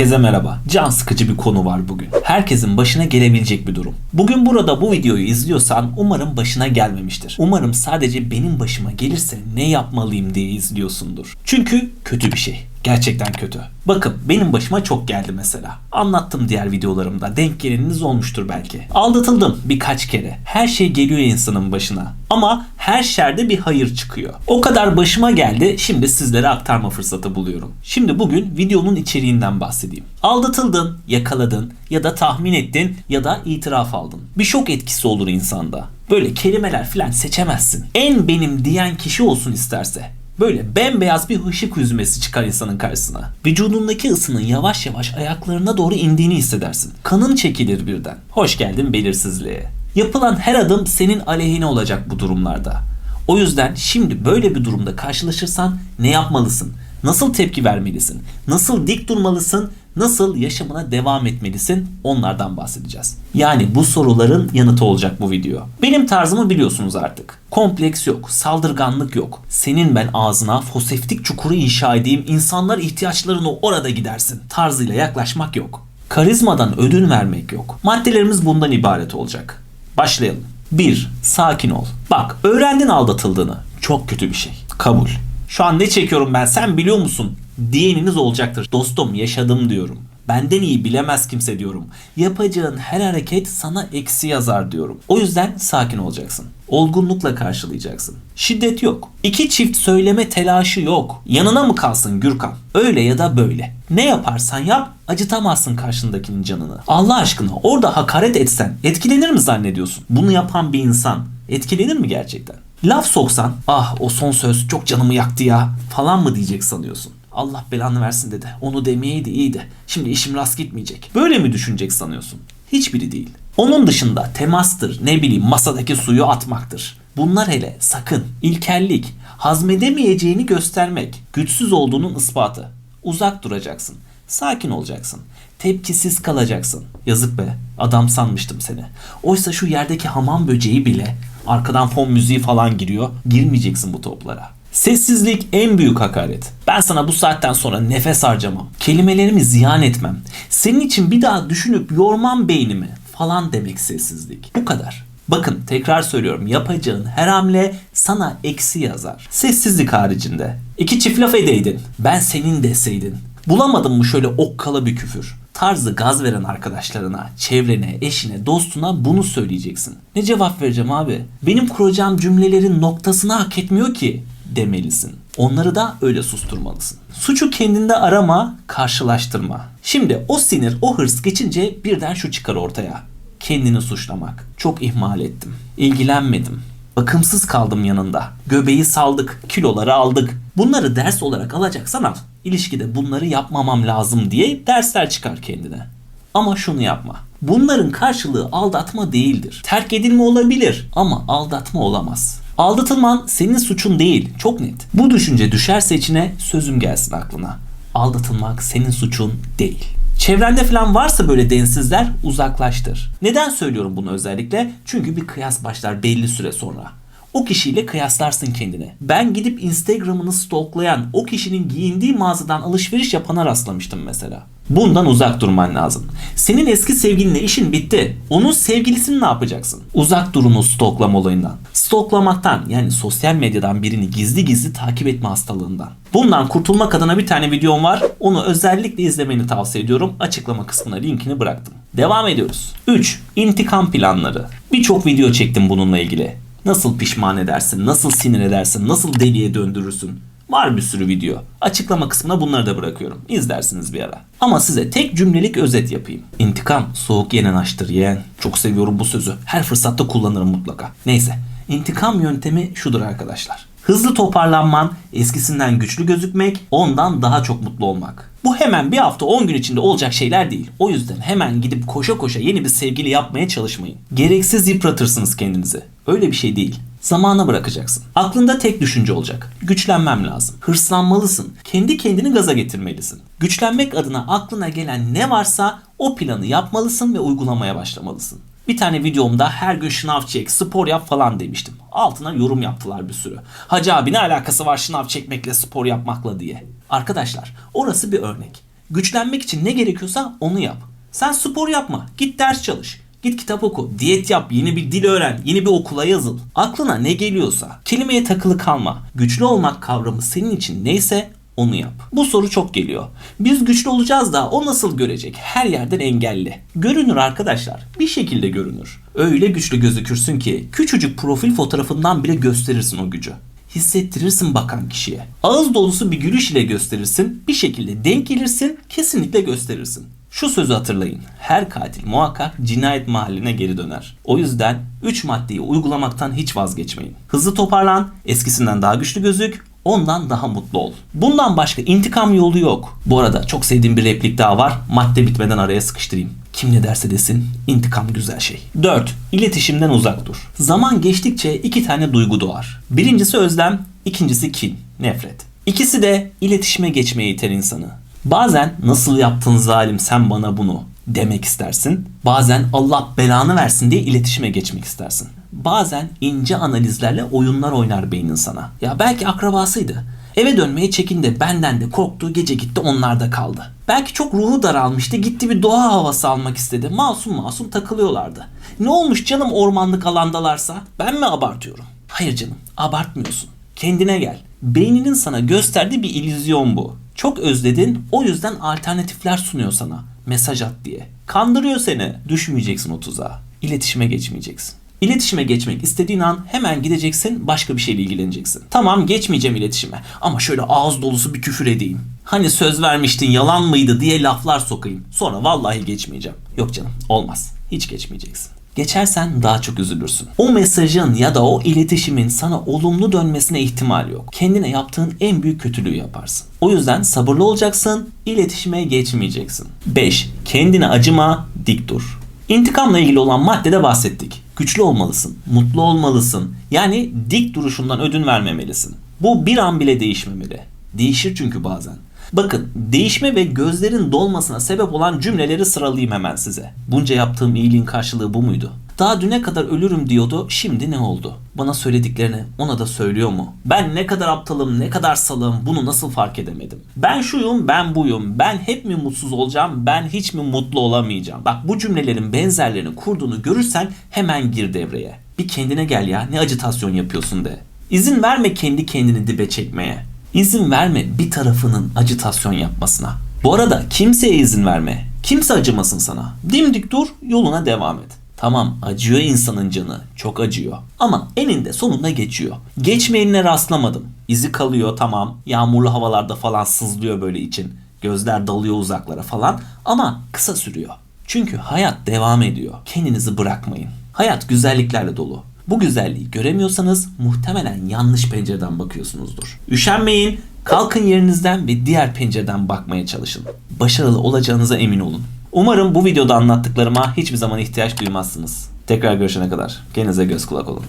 Herkese merhaba. Can sıkıcı bir konu var bugün. Herkesin başına gelebilecek bir durum. Bugün burada bu videoyu izliyorsan umarım başına gelmemiştir. Umarım sadece benim başıma gelirse ne yapmalıyım diye izliyorsundur. Çünkü kötü bir şey. Gerçekten kötü. Bakın benim başıma çok geldi mesela. Anlattım diğer videolarımda. Denk geleniniz olmuştur belki. Aldatıldım birkaç kere. Her şey geliyor insanın başına. Ama her şerde bir hayır çıkıyor. O kadar başıma geldi. Şimdi sizlere aktarma fırsatı buluyorum. Şimdi bugün videonun içeriğinden bahsedeyim. Aldatıldın, yakaladın ya da tahmin ettin ya da itiraf aldın. Bir şok etkisi olur insanda. Böyle kelimeler falan seçemezsin. En benim diyen kişi olsun isterse. Böyle bembeyaz bir ışık hüzmesi çıkar insanın karşısına. Vücudundaki ısının yavaş yavaş ayaklarına doğru indiğini hissedersin. Kanın çekilir birden. Hoş geldin belirsizliğe. Yapılan her adım senin aleyhine olacak bu durumlarda. O yüzden şimdi böyle bir durumda karşılaşırsan ne yapmalısın? Nasıl tepki vermelisin? Nasıl dik durmalısın? Nasıl yaşamına devam etmelisin? Onlardan bahsedeceğiz. Yani bu soruların yanıtı olacak bu video. Benim tarzımı biliyorsunuz artık. Kompleks yok, saldırganlık yok. Senin ben ağzına foseftik çukuru inşa edeyim, insanlar ihtiyaçlarını orada gidersin. Tarzıyla yaklaşmak yok. Karizmadan ödün vermek yok. Maddelerimiz bundan ibaret olacak. Başlayalım. 1. Sakin ol. Bak öğrendin aldatıldığını. Çok kötü bir şey. Kabul. Şu an ne çekiyorum ben sen biliyor musun? Diyeniniz olacaktır. Dostum yaşadım diyorum. Benden iyi bilemez kimse diyorum. Yapacağın her hareket sana eksi yazar diyorum. O yüzden sakin olacaksın. Olgunlukla karşılayacaksın. Şiddet yok. İki çift söyleme telaşı yok. Yanına mı kalsın Gürkan? Öyle ya da böyle. Ne yaparsan yap acıtamazsın karşındakinin canını. Allah aşkına orada hakaret etsen etkilenir mi zannediyorsun? Bunu yapan bir insan etkilenir mi gerçekten? Laf soksan ah o son söz çok canımı yaktı ya falan mı diyecek sanıyorsun? Allah belanı versin dedi. Onu demeyeydi iyiydi. Şimdi işim rast gitmeyecek. Böyle mi düşünecek sanıyorsun? Hiçbiri değil. Onun dışında temastır, ne bileyim masadaki suyu atmaktır. Bunlar hele sakın. İlkellik, hazmedemeyeceğini göstermek, güçsüz olduğunun ispatı. Uzak duracaksın. Sakin olacaksın. Tepkisiz kalacaksın. Yazık be, adam sanmıştım seni. Oysa şu yerdeki hamam böceği bile arkadan fon müziği falan giriyor. Girmeyeceksin bu toplara. Sessizlik en büyük hakaret. Ben sana bu saatten sonra nefes harcamam. Kelimelerimi ziyan etmem. Senin için bir daha düşünüp yormam beynimi falan demek sessizlik. Bu kadar. Bakın tekrar söylüyorum yapacağın her hamle sana eksi yazar. Sessizlik haricinde. İki çift laf edeydin. Ben senin deseydin. Bulamadın mı şöyle okkala bir küfür? Tarzı gaz veren arkadaşlarına, çevrene, eşine, dostuna bunu söyleyeceksin. Ne cevap vereceğim abi? Benim kuracağım cümlelerin noktasını hak etmiyor ki demelisin. Onları da öyle susturmalısın. Suçu kendinde arama, karşılaştırma. Şimdi o sinir, o hırs geçince birden şu çıkar ortaya. Kendini suçlamak. Çok ihmal ettim. İlgilenmedim. Bakımsız kaldım yanında. Göbeği saldık, kiloları aldık. Bunları ders olarak alacaksan al. İlişkide bunları yapmamam lazım diye dersler çıkar kendine. Ama şunu yapma. Bunların karşılığı aldatma değildir. Terk edilme olabilir ama aldatma olamaz. Aldatılman senin suçun değil. Çok net. Bu düşünce düşerse içine sözüm gelsin aklına. Aldatılmak senin suçun değil. Çevrende falan varsa böyle densizler uzaklaştır. Neden söylüyorum bunu özellikle? Çünkü bir kıyas başlar belli süre sonra. O kişiyle kıyaslarsın kendini. Ben gidip Instagram'ını stalklayan, o kişinin giyindiği mağazadan alışveriş yapana rastlamıştım mesela. Bundan uzak durman lazım. Senin eski sevgilinle işin bitti. Onun sevgilisini ne yapacaksın? Uzak durun o stalklama olayından. Stalklamaktan yani sosyal medyadan birini gizli gizli takip etme hastalığından. Bundan kurtulmak adına bir tane videom var. Onu özellikle izlemeni tavsiye ediyorum. Açıklama kısmına linkini bıraktım. Devam ediyoruz. 3. İntikam planları. Birçok video çektim bununla ilgili. Nasıl pişman edersin, nasıl sinir edersin, nasıl deliye döndürürsün. Var bir sürü video. Açıklama kısmına bunları da bırakıyorum. İzlersiniz bir ara. Ama size tek cümlelik özet yapayım. İntikam soğuk yenen açtır yeğen. Çok seviyorum bu sözü. Her fırsatta kullanırım mutlaka. Neyse. İntikam yöntemi şudur arkadaşlar. Hızlı toparlanman, eskisinden güçlü gözükmek, ondan daha çok mutlu olmak. Bu hemen bir hafta 10 gün içinde olacak şeyler değil. O yüzden hemen gidip koşa koşa yeni bir sevgili yapmaya çalışmayın. Gereksiz yıpratırsınız kendinizi. Öyle bir şey değil. Zamana bırakacaksın. Aklında tek düşünce olacak. Güçlenmem lazım. Hırslanmalısın. Kendi kendini gaza getirmelisin. Güçlenmek adına aklına gelen ne varsa o planı yapmalısın ve uygulamaya başlamalısın. Bir tane videomda her gün şınav çek, spor yap falan demiştim. Altına yorum yaptılar bir sürü. Hacı abi ne alakası var şınav çekmekle spor yapmakla diye. Arkadaşlar orası bir örnek. Güçlenmek için ne gerekiyorsa onu yap. Sen spor yapma. Git ders çalış. Git kitap oku, diyet yap, yeni bir dil öğren, yeni bir okula yazıl. Aklına ne geliyorsa, kelimeye takılı kalma. Güçlü olmak kavramı senin için neyse onu yap. Bu soru çok geliyor. Biz güçlü olacağız da o nasıl görecek? Her yerden engelli. Görünür arkadaşlar. Bir şekilde görünür. Öyle güçlü gözükürsün ki küçücük profil fotoğrafından bile gösterirsin o gücü. Hissettirirsin bakan kişiye. Ağız dolusu bir gülüş ile gösterirsin. Bir şekilde denk gelirsin. Kesinlikle gösterirsin. Şu sözü hatırlayın. Her katil muhakkak cinayet mahalline geri döner. O yüzden 3 maddeyi uygulamaktan hiç vazgeçmeyin. Hızlı toparlan, eskisinden daha güçlü gözük, ondan daha mutlu ol. Bundan başka intikam yolu yok. Bu arada çok sevdiğim bir replik daha var. Madde bitmeden araya sıkıştırayım. Kim ne derse desin intikam güzel şey. 4. İletişimden uzak dur. Zaman geçtikçe iki tane duygu doğar. Birincisi özlem, ikincisi kin, nefret. İkisi de iletişime geçmeye iter insanı. Bazen nasıl yaptın zalim sen bana bunu demek istersin. Bazen Allah belanı versin diye iletişime geçmek istersin. Bazen ince analizlerle oyunlar oynar beynin sana. Ya belki akrabasıydı. Eve dönmeye çekindi. Benden de korktu. Gece gitti onlarda kaldı. Belki çok ruhu daralmıştı. Gitti bir doğa havası almak istedi. Masum masum takılıyorlardı. Ne olmuş canım ormanlık alandalarsa? Ben mi abartıyorum? Hayır canım abartmıyorsun. Kendine gel. Beyninin sana gösterdiği bir illüzyon bu. Çok özledin o yüzden alternatifler sunuyor sana. Mesaj at diye. Kandırıyor seni. Düşmeyeceksin o tuzağa. İletişime geçmeyeceksin. İletişime geçmek istediğin an hemen gideceksin başka bir şeyle ilgileneceksin. Tamam geçmeyeceğim iletişime ama şöyle ağız dolusu bir küfür edeyim. Hani söz vermiştin yalan mıydı diye laflar sokayım. Sonra vallahi geçmeyeceğim. Yok canım olmaz. Hiç geçmeyeceksin. Geçersen daha çok üzülürsün. O mesajın ya da o iletişimin sana olumlu dönmesine ihtimal yok. Kendine yaptığın en büyük kötülüğü yaparsın. O yüzden sabırlı olacaksın, iletişime geçmeyeceksin. 5. Kendine acıma, dik dur. İntikamla ilgili olan maddede bahsettik. Güçlü olmalısın, mutlu olmalısın. Yani dik duruşundan ödün vermemelisin. Bu bir an bile değişmemeli. Değişir çünkü bazen. Bakın değişme ve gözlerin dolmasına sebep olan cümleleri sıralayayım hemen size. Bunca yaptığım iyiliğin karşılığı bu muydu? Daha düne kadar ölürüm diyordu, şimdi ne oldu? Bana söylediklerini ona da söylüyor mu? Ben ne kadar aptalım, ne kadar salım bunu nasıl fark edemedim? Ben şuyum, ben buyum, ben hep mi mutsuz olacağım, ben hiç mi mutlu olamayacağım? Bak bu cümlelerin benzerlerini kurduğunu görürsen hemen gir devreye. Bir kendine gel ya, ne acitasyon yapıyorsun de. İzin verme kendi kendini dibe çekmeye. İzin verme bir tarafının acitasyon yapmasına. Bu arada kimseye izin verme. Kimse acımasın sana. Dimdik dur, yoluna devam et. Tamam acıyor insanın canı. Çok acıyor. Ama eninde sonunda geçiyor. Geçmeyenine rastlamadım. İzi kalıyor tamam. Yağmurlu havalarda falan sızlıyor böyle için. Gözler dalıyor uzaklara falan. Ama kısa sürüyor. Çünkü hayat devam ediyor. Kendinizi bırakmayın. Hayat güzelliklerle dolu. Bu güzelliği göremiyorsanız muhtemelen yanlış pencereden bakıyorsunuzdur. Üşenmeyin, kalkın yerinizden ve diğer pencereden bakmaya çalışın. Başarılı olacağınıza emin olun. Umarım bu videoda anlattıklarıma hiçbir zaman ihtiyaç duymazsınız. Tekrar görüşene kadar kendinize göz kulak olun.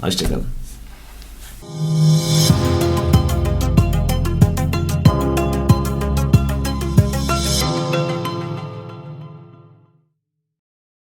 Hoşçakalın.